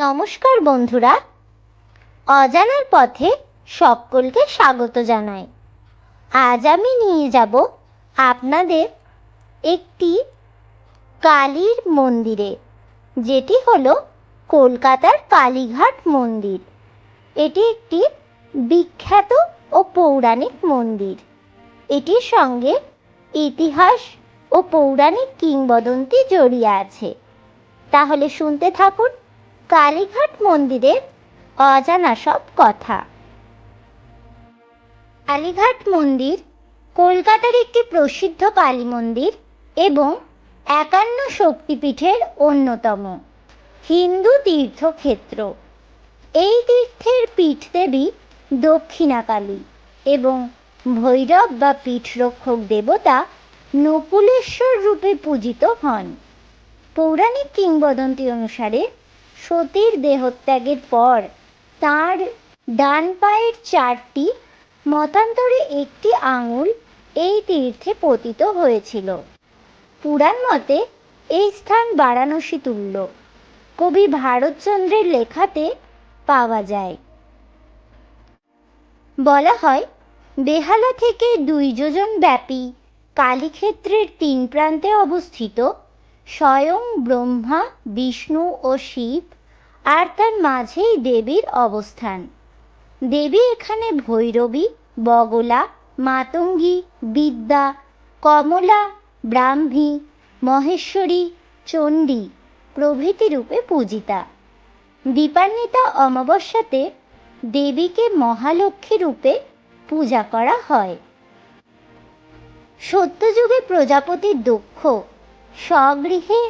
নমস্কার বন্ধুরা। অজানার পথে সকলকে স্বাগত জানাই। আজ আমি নিয়ে যাব আপনাদের একটি কালীর মন্দিরে, যেটি হলো কলকাতার কালীঘাট মন্দির। এটি একটি বিখ্যাত ও পৌরাণিক মন্দির। এটির সঙ্গে ইতিহাস ও পৌরাণিক কিংবদন্তি জড়িয়ে আছে। তাহলে শুনতে থাকুন। কালীঘাট মন্দিরের অজানা সব কথা। কালীঘাট মন্দির কলকাতার একটি প্রসিদ্ধ কালী মন্দির এবং একান্ন শক্তিপীঠের অন্যতম হিন্দু তীর্থক্ষেত্র। এই তীর্থের পীঠ পীঠদেবী দক্ষিণাকালী এবং ভৈরব বা পীঠরক্ষক দেবতা নকুলেশ্বর রূপে পূজিত হন। পৌরাণিক কিংবদন্তি অনুসারে সতীর দেহত্যাগের পর তার ডান পায়ের চারটি, মতান্তরে একটি আঙুল এই তীর্থে পতিত হয়েছিল। পুরাণ মতে এই স্থান বারাণসী তুল্য। কবি ভারতচন্দ্রের লেখাতে পাওয়া যায়। বলা হয়, বেহালা থেকে দুই যোজন ব্যাপী কালীক্ষেত্রের তিন প্রান্তে অবস্থিত স্বয়ং ব্রহ্মা, বিষ্ণু ও শিব আর তার মাঝেই দেবীর অবস্থান। দেবী এখানে ভৈরবী, বগলা, মাতঙ্গী, বিদ্যা, কমলা, ব্রাহ্মী, মহেশ্বরী, চণ্ডী প্রভৃতি রূপে পূজিতা। দীপান্বিতা অমাবস্যাতে দেবীকে মহালক্ষ্মী রূপে পূজা করা হয়। সত্যযুগে প্রজাপতি দক্ষ স্বগৃহে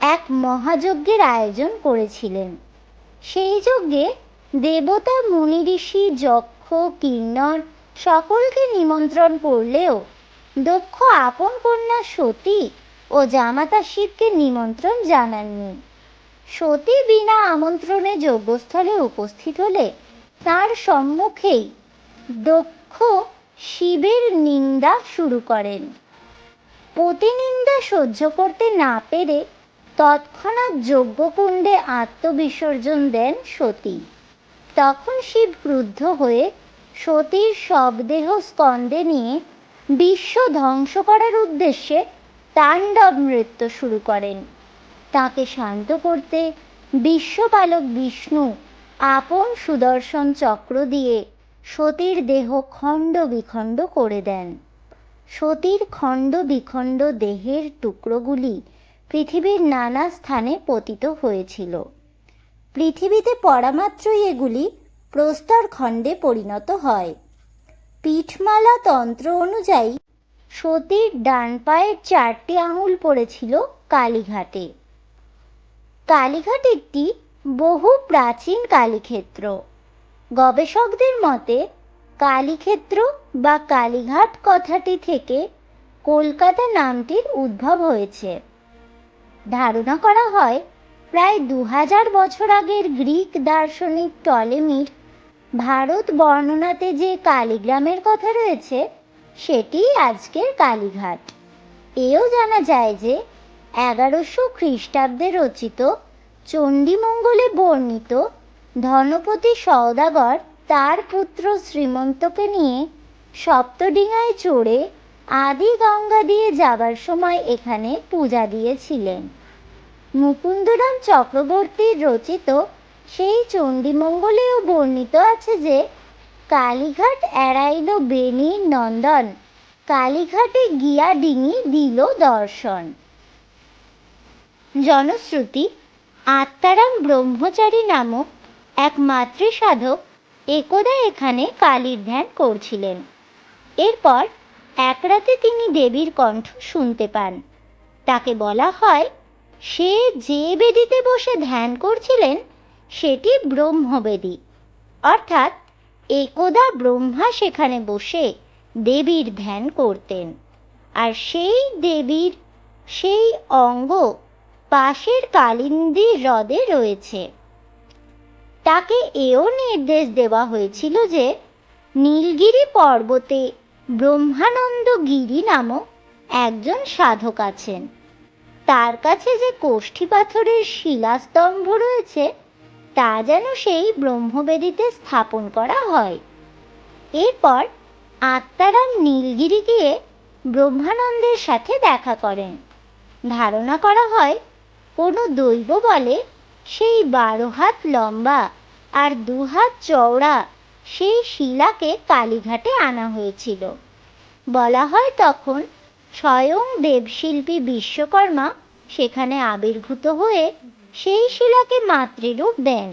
এক মহাযজ্ঞের আয়োজন করেছিলেন। সেই যজ্ঞে দেবতা, মুনি ঋষি, যক্ষ কিন্নর সকলকে নিমন্ত্রণ করলেও দক্ষ আপন কন্যা সতী ও জামাতা শিবকে নিমন্ত্রণ জানাননি। সতী বিনা আমন্ত্রণে যজ্ঞস্থলে উপস্থিত হলে তার সম্মুখেই দক্ষ শিবের নিন্দা শুরু করেন। প্রতিনিন্দা সহ্য করতে না পেরে তৎক্ষণাৎ যজ্ঞকুণ্ডে আত্মবিসর্জন দেন সতী। তখন শিব ক্রুদ্ধ হয়ে সতীর শবদেহ স্কন্দে নিয়ে বিশ্ব ধ্বংস করার উদ্দেশ্যে তাণ্ডব নৃত্য শুরু করেন। তাকে শান্ত করতে বিশ্বপালক বিষ্ণু আপন সুদর্শন চক্র দিয়ে সতীর দেহ খণ্ড বিখণ্ড করে দেন। সতীর খণ্ড বিখণ্ড দেহের টুকরোগুলি পৃথিবীর নানা স্থানে পতিত হয়েছিল। পৃথিবীতে পড়ামাত্রই এগুলি প্রস্তর খণ্ডে পরিণত হয়। পিঠমালা তন্ত্র অনুযায়ী সতীর ডান পায়ের চারটি আঙুল পড়েছিল কালীঘাটে। কালীঘাট একটি বহু প্রাচীন কালীক্ষেত্র। গবেষকদের মতে কালীক্ষেত্র বা কালীঘাট কথাটি থেকে কলকাতা নামটির উদ্ভব হয়েছে। ধারণা করা হয়, প্রায় দু হাজার বছর আগের গ্রিক দার্শনিক টলেমির ভারত বর্ণনাতে যে কালীগ্রামের কথা রয়েছে, সেটি আজকের কালীঘাট। এও জানা যায় যে, এগারোশো খ্রিস্টাব্দে রচিত চণ্ডীমঙ্গলে বর্ণিত ধনপতি সওদাগর তার পুত্র শ্রীমন্তকে নিয়ে সপ্তডিঙায় চড়ে আদি গঙ্গা দিয়ে যাবার সময় এখানে পূজা দিয়েছিলেন। মুকুন্দরাম চক্রবর্তীর রচিত সেই চণ্ডীমঙ্গলেও বর্ণিত আছে যে, কালীঘাট এড়াইল বেনির নন্দন, কালীঘাটে গিয়া ডিঙি দিল দর্শন। জনশ্রুতি, আত্মারাম ব্রহ্মচারী নামক এক মাতৃসাধক একদা এখানে কালীর ধ্যান করছিলেন। এরপর এক রাতে তিনি দেবীর কণ্ঠ শুনতে পান। তাকে বলা হয়, সে যে বেদিতে বসে ধ্যান করছিলেন, সেটি ব্রহ্মবেদী। অর্থাৎ একদা ব্রহ্মা সেখানে বসে দেবীর ধ্যান করতেন। আর সেই দেবীর সেই অঙ্গ পাশের কালিন্দী হ্রদে রয়েছে। তাকে এও নির্দেশ দেওয়া হয়েছিল যে নীলগিরি পর্বতে ব্রহ্মানন্দ গিরি নামক একজন সাধক আছেন। তার কাছে যে কোষ্ঠী পাথরের শিলাস্তম্ভ রয়েছে, তা যেন সেই ব্রহ্মবেদীতে স্থাপন করা হয়। এরপর আত্মারাম নীলগিরি গিয়ে ব্রহ্মানন্দের সাথে দেখা করেন। ধারণা করা হয়, কোনো দৈব বলে সেই বারো হাত লম্বা আর দুহাত চওড়া সেই শিলাকে কালীঘাটে আনা হয়েছিল। বলা হয় তখন স্বয়ং দেবশিল্পী বিশ্বকর্মা সেখানে আবির্ভূত হয়ে সেই শিলাকে মাতৃরূপ দেন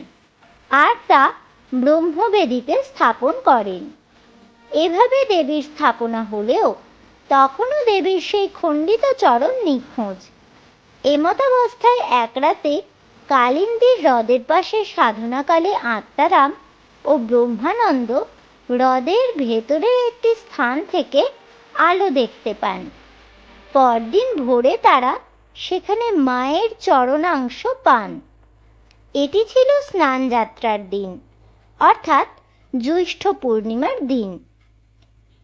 আর তা ব্রহ্মবেদীতে স্থাপন করেন। এভাবে দেবীর স্থাপনা হলেও তখনও দেবীর সেই খণ্ডিত চরণ নিখোঁজ। এমতাবস্থায় এক রাতে কালিন্দীর হ্রদের পাশে সাধনাকালে আত্মারাম ও ব্রহ্মানন্দ হ্রদের ভেতরের একটি স্থান থেকে আলো দেখতে পান। পরদিন ভোরে তারা সেখানে মায়ের চরণাংশ পান। এটি ছিল স্নান যাত্রার দিন, অর্থাৎ জ্যৈষ্ঠ পূর্ণিমার দিন।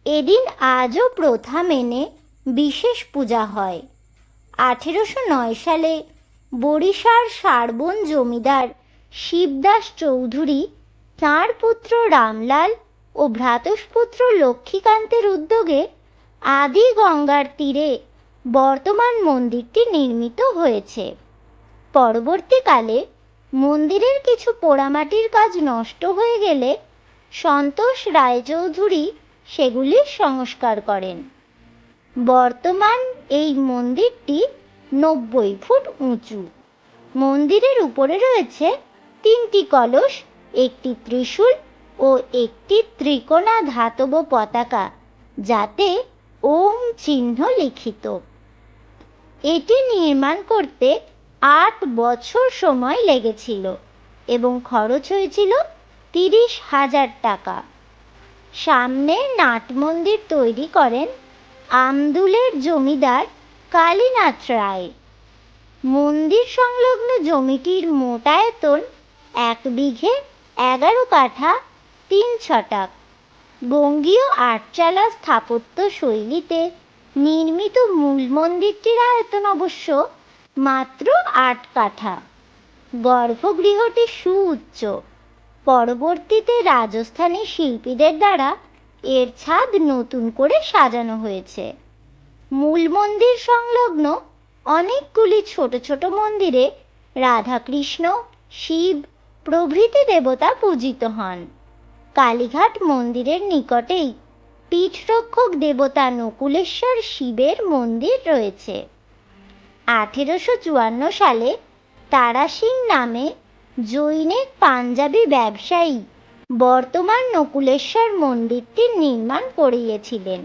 এদিন আজও প্রথা মেনে বিশেষ পূজা হয়। আঠেরোশো নয় সালে বরিশার সারবন জমিদার শিবদাস চৌধুরী, তাঁর পুত্র রামলাল ও ভ্রাতস্পুত্র লক্ষ্মীকান্তের উদ্যোগে আদি গঙ্গার তীরে বর্তমান মন্দিরটি নির্মিত হয়েছে। পরবর্তীকালে মন্দিরের কিছু পোড়ামাটির কাজ নষ্ট হয়ে গেলে সন্তোষ রায়চৌধুরী সেগুলির সংস্কার করেন। বর্তমান এই মন্দিরটি নব্বই ফুট উঁচু। মন্দিরের উপরে রয়েছে তিনটি কলস, একটি ত্রিশূল ও একটি ত্রিকোণা ধাতব পতাকা, যাতে ওম চিহ্ন লিখিত। এটি নির্মাণ করতে আট বছর সময় লেগেছিল এবং খরচ হয়েছিল তিরিশ হাজার টাকা। সামনে নাট মন্দির তৈরি করেন আমদুলের জমিদার কালীনাথ রায়। মন্দির সংলগ্ন জমিটির মোটায়তন এক বিঘে এগারো কাঠা তিন ছটাক বঙ্গীয় আটচালা স্থাপত্য শৈলীতে নির্মিত মূল মন্দিরটির আয়তন অবশ্য মাত্র আট কাঠা। গর্ভগৃহটি সুউচ্চ। পরবর্তীতে রাজস্থানী শিল্পীদের দ্বারা এর ছাদ নতুন করে সাজানো হয়েছে। মূল মন্দির সংলগ্ন অনেকগুলি ছোট ছোট মন্দিরে রাধাকৃষ্ণ, শিব, প্রভৃতি দেবতা পূজিত হন। কালীঘাট মন্দিরের নিকটেই পীঠরক্ষক দেবতা নকুলেশ্বর শিবের মন্দির রয়েছে। আঠেরোশো চুয়ান্ন সালে তারা সিং নামে জৈনিক পাঞ্জাবি ব্যবসায়ী বর্তমান নকুলেশ্বর মন্দিরটির নির্মাণ করিয়েছিলেন।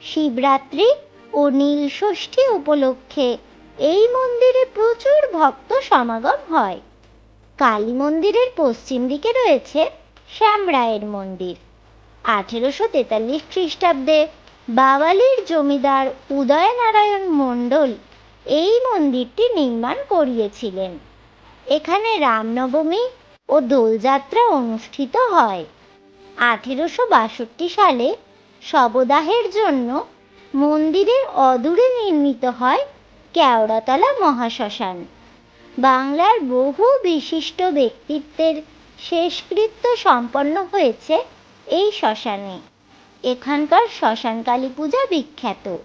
শিবরাত্রি ও নীলষষ্ঠী উপলক্ষে এই মন্দিরে প্রচুর ভক্ত সমাগম হয়। কালী মন্দিরের পশ্চিম দিকে রয়েছে শ্যামরায়ের মন্দির। আঠেরোশো তেতাল্লিশ খ্রিস্টাব্দে বাওয়ালির জমিদার উদয়নারায়ণ মণ্ডল এই মন্দিরটি নির্মাণ করিয়েছিলেন। এখানে রামনবমী ও দোলযাত্রা অনুষ্ঠিত হয়। আঠেরোশো বাষট্টি সালে শবদাহের জন্য মন্দিরের অদূরে নির্মিত হয় কেওড়াতলা মহাশ্মশান। বাংলার বহু বিশিষ্ট ব্যক্তিত্বের শেষকৃত্য সম্পন্ন হয়েছে এই শ্মশানে। এখানকার শ্মশান কালী পূজা বিখ্যাত।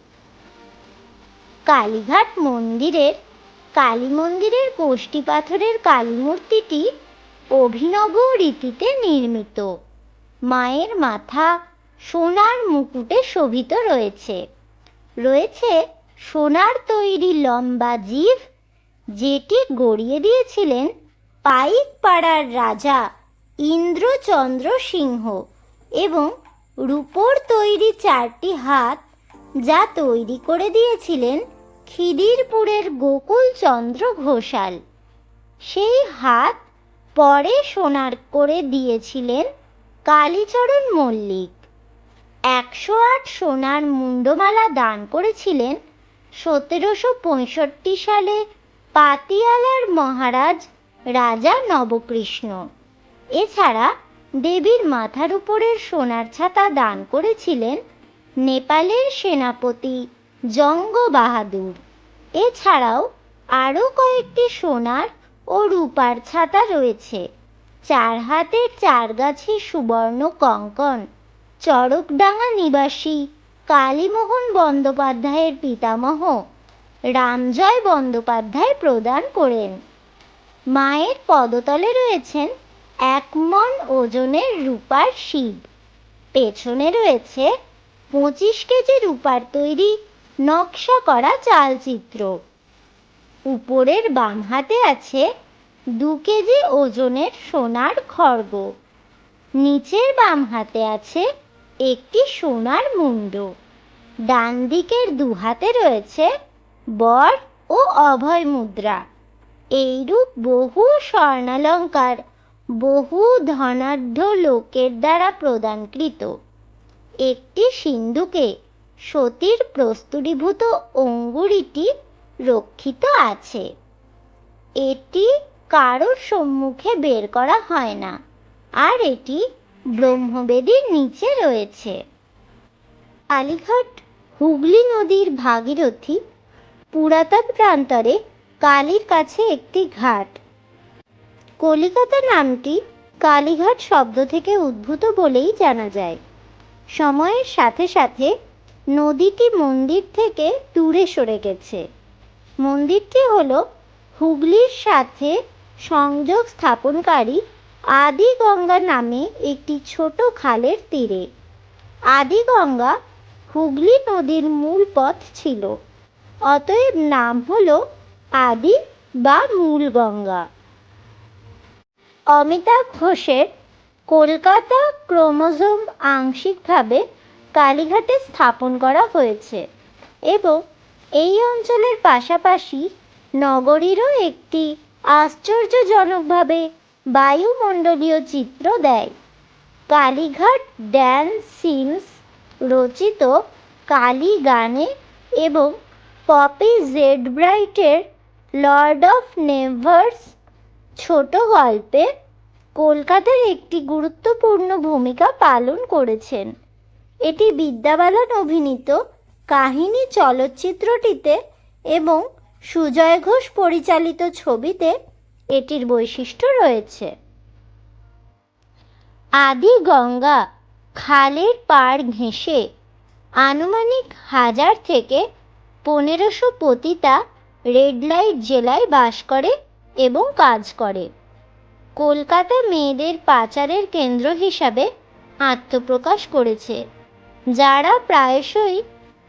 কালীঘাট মন্দিরের, কালী মন্দিরের কোষ্ঠী পাথরের কালী মূর্তিটি অভিনব রীতিতে নির্মিত। মায়ের মাথা সোনার মুকুটে শোভিত রয়েছে। রয়েছে সোনার তৈরি লম্বা জিভ যেটি গড়িয়ে দিয়েছিলেন পাইক পাড়ার রাজা ইন্দ্রচন্দ্র সিংহ এবং রূপোর তৈরি চারটি হাত যা তৈরি করে দিয়েছিলেন খিদিরপুরের গোকুলচন্দ্র ঘোষাল। সেই হাত পরে সোনার করে দিয়েছিলেন কালীচরণ মল্লিক। একশো আট সোনার মুন্ডমালা দান করেছিলেন সতেরোশো পঁয়ষট্টি সালে পাতিয়ালার মহারাজ রাজা নবকৃষ্ণ। এছাড়া দেবীর মাথার উপরের সোনার ছাতা দান করেছিলেন নেপালের সেনাপতি জঙ্গ বাহাদুর এছাড়াও আরও কয়েকটি সোনার ও রূপার ছাতা রয়েছে, চার হাতের চার গাছি সুবর্ণ কঙ্কন। চরকডাঙ্গা নিবাসী কালীমোহন বন্দ্যোপাধ্যায়ের পিতামহ রামজয় বন্দ্যোপাধ্যায় প্রদান করেন। মায়ের পদতলে রয়েছেন একমন ওজনের রূপার শিব। পেছনে রয়েছে পঁচিশ কেজি রূপার তৈরি নকশা করা চালচিত্র। উপরের বাম হাতে আছে দু কেজি ওজনের সোনার খড়গ। নিচের বাম হাতে আছে একটি সোনার মুন্ড। ডান দিকের দু হাতে রয়েছে বর ও অভয় মুদ্রা। এইরূপ বহু স্বর্ণালঙ্কার, বহু ধনাঢ্য লোকের দ্বারা প্রদানকৃত। একটি সিন্ধুকে সতীর প্রস্তুরীভূত অঙ্গুরিটি রক্ষিত আছে। এটি কারোর সম্মুখে বের করা হয় না, আর এটি ব্রহ্মবেদীর নিচে রয়েছে। কালীঘাট হুগলি নদীর ভাগীরথী পুরাতন প্রান্তরে কালীর কাছে একটি ঘাট। কলিকাতা নামটি কালীঘাট শব্দ থেকে উদ্ভূত বলেই জানা যায়। সময়ের সাথে সাথে নদীটি মন্দির থেকে দূরে সরে গেছে। মন্দিরটি হলো হুগলির সাথে সংযোগ স্থাপনকারী আদি গঙ্গা নামে একটি ছোট খালের তীরে। আদি গঙ্গা হুগলি নদীর মূল পথ ছিল। অতএব নাম হলো আদি বা মূল গঙ্গা। অমিতাভ ঘোষের কলকাতা ক্রোমোজোম আংশিকভাবে কালীঘাটে স্থাপন করা হয়েছে এবং এই অঞ্চলের পাশাপাশি নগরীরও একটি আশ্চর্যজনকভাবে বায়ুমণ্ডলীয় চিত্র দেয়। কালীঘাট ড্যান্স সিনস রচিত কালী গানে এবং পপি জেড ব্রাইটের লর্ড অফ নেভার্স ছোট গল্পে কলকাতার একটি গুরুত্বপূর্ণ ভূমিকা পালন করেছেন। এটি বিদ্যাবালন অভিনীত কাহিনী চলচ্চিত্রটিতে এবং সুজয় ঘোষ পরিচালিত ছবিতে এটির বৈশিষ্ট্য রয়েছে। আদি গঙ্গা খালের পাড় ঘেঁষে আনুমানিক হাজার থেকে পনেরোশো পতিতা রেড লাইট জেলায় বাস করে এবং কাজ করে। কলকাতা মেয়েদের পাচারের কেন্দ্র হিসাবে আত্মপ্রকাশ করেছে। যারা প্রায়শই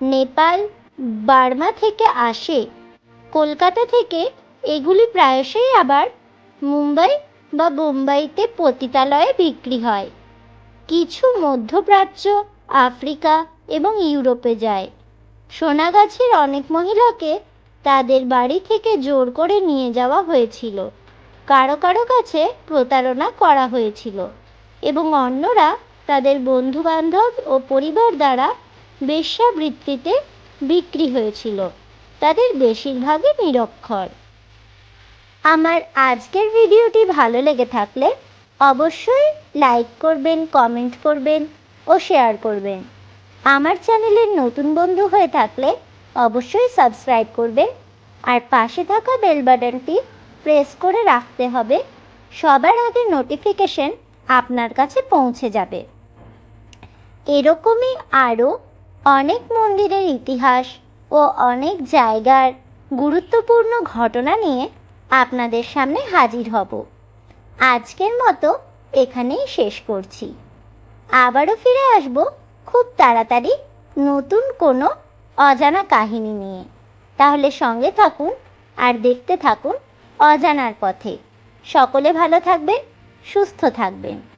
নেপাল, বার্মা থেকে আসে, কলকাতা থেকে এগুলি প্রায়শই আবার মুম্বাই বা বোম্বাইতে পতিতালয়ে বিক্রি হয়। কিছু মধ্যপ্রাচ্য, আফ্রিকা এবং ইউরোপে যায়। সোনাগাছির অনেক মহিলাকে তাদের বাড়ি থেকে জোর করে নিয়ে যাওয়া হয়েছিল। কারও কারও কাছে প্রতারণা করা হয়েছিল এবং অন্যরা তাদের বন্ধুবান্ধব ও পরিবার দ্বারা বেশ্যাবৃত্তিতে বিক্রি হয়েছিল। তাদের বেশিরভাগই নিরক্ষর। আমার আজকের ভিডিওটি ভালো লেগে থাকলে অবশ্যই লাইক করবেন কমেন্ট করবেন ও শেয়ার করবেন। আমার চ্যানেলের নতুন বন্ধু হয়ে থাকলে অবশ্যই সাবস্ক্রাইব করবেন আর পাশে থাকা বেল বাটনটি প্রেস করে রাখতে হবে, সবার আগে নোটিফিকেশন আপনার কাছে পৌঁছে যাবে। এরকমই আরও অনেক মন্দিরের ইতিহাস ও অনেক জায়গার গুরুত্বপূর্ণ ঘটনা নিয়ে আপনাদের সামনে হাজির হব। আজকের মতো এখানেই শেষ করছি। আবারও ফিরে আসব খুব তাড়াতাড়ি নতুন কোনো অজানা কাহিনী নিয়ে। তাহলে সঙ্গে থাকুন আর দেখতে থাকুন অজানার পথে। সকলে ভালো থাকবেন, সুস্থ থাকবেন।